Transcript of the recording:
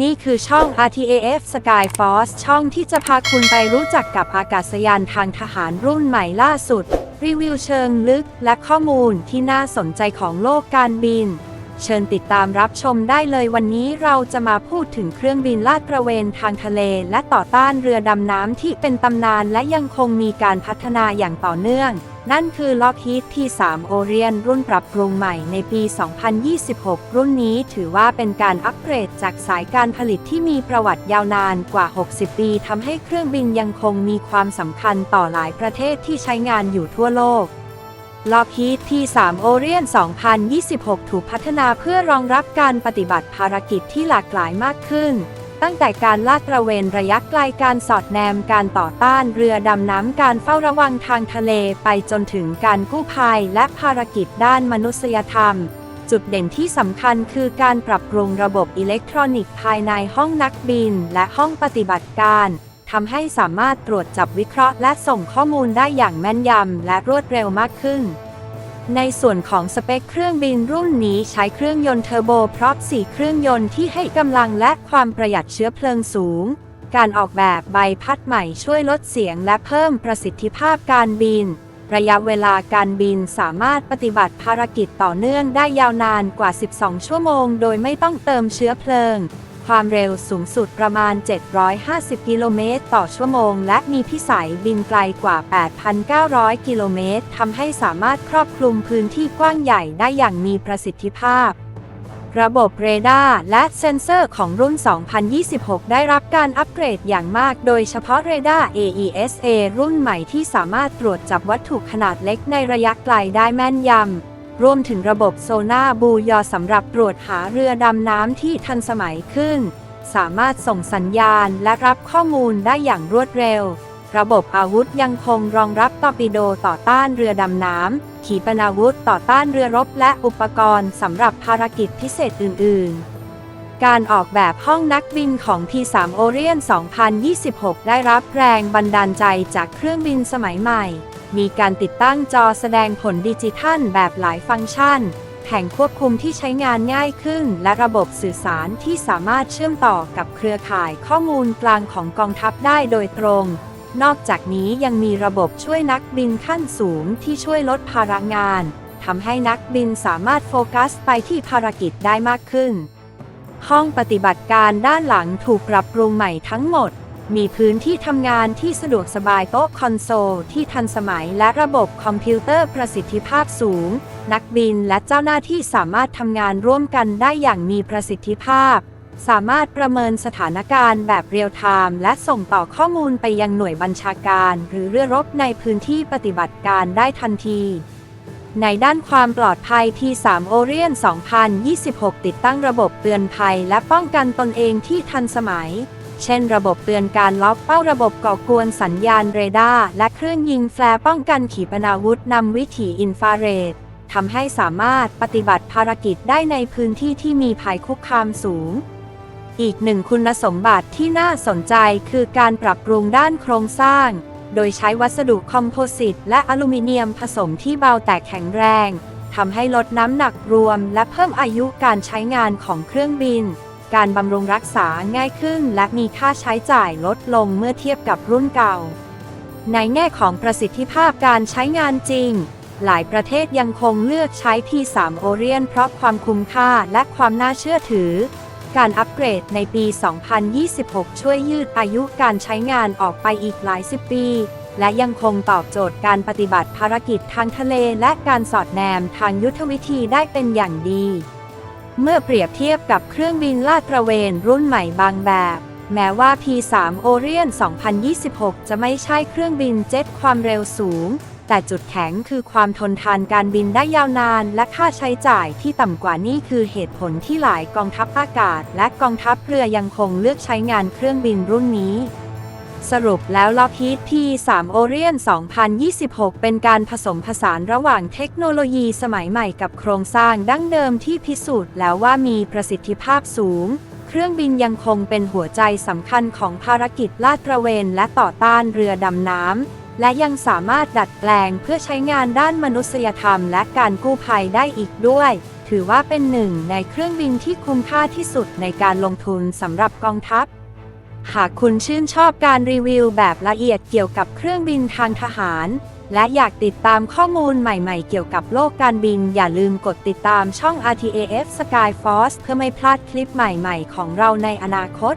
นี่คือช่อง RTAF Sky Force ช่องที่จะพาคุณไปรู้จักกับอากาศยานทางทหารรุ่นใหม่ล่าสุด รีวิวเชิงลึกและข้อมูลที่น่าสนใจของโลกการบิน เชิญติดตามรับชมได้เลยวันนี้เราจะมาพูดถึงเครื่องบินลาดตระเวนทางทะเล และต่อต้านเรือดำน้ำที่เป็นตำนานและยังคงมีการพัฒนาอย่างต่อเนื่อง นั่นคือล็อกฮีทที่3 Orion รุ่นปรับปรุงใหม่ในปี 2026 รุ่นนี้ถือว่าเป็นการอัปเกรดจากสายการผลิตที่มีประวัติยาวนานกว่า 60 ปีทำให้เครื่องบินยังคงมีความสำคัญต่อหลายประเทศที่ใช้งานอยู่ทั่วโลกล็อกฮีทที่3 Orion 2026 ถูกพัฒนาเพื่อรองรับการปฏิบัติภารกิจที่หลากหลายมากขึ้น ตั้งแต่การลาดตระเวนระยะไกลการสอดแนมการต่อต้านเรือดำน้ำการเฝ้าระวังทางทะเลไปจนถึงการกู้ภัยและภารกิจด้านมนุษยธรรม จุดเด่นที่สำคัญคือการปรับปรุงระบบอิเล็กทรอนิกส์ภายในห้องนักบินและห้องปฏิบัติการทำให้สามารถตรวจจับวิเคราะห์และส่งข้อมูลได้อย่างแม่นยำและรวดเร็วมากขึ้น ในส่วนของสเปคเครื่องบินรุ่นนี้ใช้เครื่องยนต์เทอร์โบพร็อพ4เครื่องยนต์ที่ให้กำลังและความประหยัดเชื้อเพลิงสูง การออกแบบใบพัดใหม่ช่วยลดเสียงและเพิ่มประสิทธิภาพการบิน ระยะเวลาการบินสามารถปฏิบัติภารกิจต่อเนื่องได้ยาวนานกว่า 12 ชั่วโมง โดยไม่ต้องเติมเชื้อเพลิง ความเร็วสูงสุดประมาณ 750 กิโลเมตรต่อชั่วโมง และมีพิสัยบินไกลกว่า 8,900 กิโลเมตรทำให้สามารถครอบคลุมพื้นที่กว้างใหญ่ได้อย่างมีประสิทธิภาพระบบเรดาร์และเซ็นเซอร์ของรุ่น 2026 ได้รับการอัปเกรดอย่างมาก โดยเฉพาะเรดาร์ AESA รุ่นใหม่ที่สามารถตรวจจับวัตถุขนาดเล็กในระยะไกลได้แม่นยำ รวมถึงระบบโซนาบูยอสำหรับตรวจหาเรือดำน้ำที่ทันสมัยขึ้น สามารถส่งสัญญาณและรับข้อมูลได้อย่างรวดเร็ว ระบบอาวุธยังคงรองรับตอร์ปิโดต่อต้านเรือดำน้ำ ขีปนาวุธต่อต้านเรือรบและอุปกรณ์สำหรับภารกิจพิเศษอื่น ๆการออกแบบห้องนักบินของ P3 Orion 2026 ได้รับแรงบันดาลใจจากเครื่องบินสมัยใหม่ มีการติดตั้งจอแสดงผลดิจิทัลแบบหลายฟังก์ชัน แผงควบคุมที่ใช้งานง่ายขึ้น และระบบสื่อสารที่สามารถเชื่อมต่อกับเครือข่ายข้อมูลกลางของกองทัพได้โดยตรง นอกจากนี้ยังมีระบบช่วยนักบินขั้นสูงที่ช่วยลดภาระงานทำให้นักบินสามารถโฟกัสไปที่ภารกิจได้มากขึ้น ห้องปฏิบัติการด้านหลังถูกปรับปรุงใหม่ทั้งหมด มีพื้นที่ทำงานที่สะดวกสบายโต๊ะคอนโซลที่ทันสมัยและระบบคอมพิวเตอร์ประสิทธิภาพสูง นักบินและเจ้าหน้าที่สามารถทำงานร่วมกันได้อย่างมีประสิทธิภาพ สามารถประเมินสถานการณ์แบบเรียลไทม์และส่งต่อข้อมูลไปยังหน่วยบัญชาการ หรือเรือรบในพื้นที่ปฏิบัติการได้ทันทีในด้านความปลอดภัย P3 Orion 2026 ติดตั้งระบบเตือนภัยและป้องกันตนเองที่ทันสมัย เช่นระบบเตือนการล็อกเป้าระบบก่อกวนสัญญาณเรดาร์และเครื่องยิงแฟร์ป้องกันขีปนาวุธนำวิถีอินฟราเรดทำให้สามารถปฏิบัติภารกิจได้ในพื้นที่ที่มีภัยคุกคามสูง อีกหนึ่งคุณสมบัติที่น่าสนใจคือการปรับปรุงด้านโครงสร้าง โดยใช้วัสดุคอมโพสิตและอลูมิเนียมผสมที่เบาแต่แข็งแรงทำให้ลดน้ำหนักรวม และเพิ่มอายุการใช้งานของเครื่องบิน การบำรุงรักษาง่ายขึ้นและมีค่าใช้จ่ายลดลงเมื่อเทียบกับรุ่นเก่า ในแง่ของประสิทธิภาพการใช้งานจริง หลายประเทศยังคงเลือกใช้ P3 Orion เพราะความคุ้มค่าและความน่าเชื่อถือ การอัปเกรดในปี 2026 ช่วยยืดอายุการใช้งานออกไปอีกหลายสิบปีและยังคงตอบโจทย์การปฏิบัติภารกิจทางทะเลและการสอดแนมทางยุทธวิธีได้เป็นอย่างดี เมื่อเปรียบเทียบกับเครื่องบินลาดตระเวนรุ่นใหม่บางแบบ แม้ว่า P3 Orion 2026 จะไม่ใช่เครื่องบินเจ็ตความเร็วสูง แต่จุดแข็งคือความทนทานการบินได้ยาวนาน และค่าใช้จ่ายที่ต่ำกว่านี่คือเหตุผลที่หลายกองทัพอากาศ และกองทัพเรือยังคงเลือกใช้งานเครื่องบินรุ่นนี้ สรุปแล้วล็อกฮีท P3 Orion 2026 เป็นการผสมผสานระหว่างเทคโนโลยีสมัยใหม่กับโครงสร้างดั้งเดิมที่พิสูจน์แล้วว่ามีประสิทธิภาพสูง เครื่องบินยังคงเป็นหัวใจสำคัญของภารกิจลาดตระเวนและต่อต้านเรือดำน้ำ และยังสามารถดัดแปลงเพื่อใช้งานด้านมนุษยธรรมและการกู้ภัยได้อีกด้วย ถือว่าเป็นหนึ่งในเครื่องบินที่คุ้มค่าที่สุดในการลงทุนสำหรับกองทัพ หากคุณชื่นชอบการรีวิวแบบละเอียดเกี่ยวกับเครื่องบินทางทหาร และอยากติดตามข้อมูลใหม่ๆ เกี่ยวกับโลกการบิน อย่าลืมกดติดตามช่อง RTAF Sky Force เพื่อไม่พลาดคลิปใหม่ๆ ของเราในอนาคต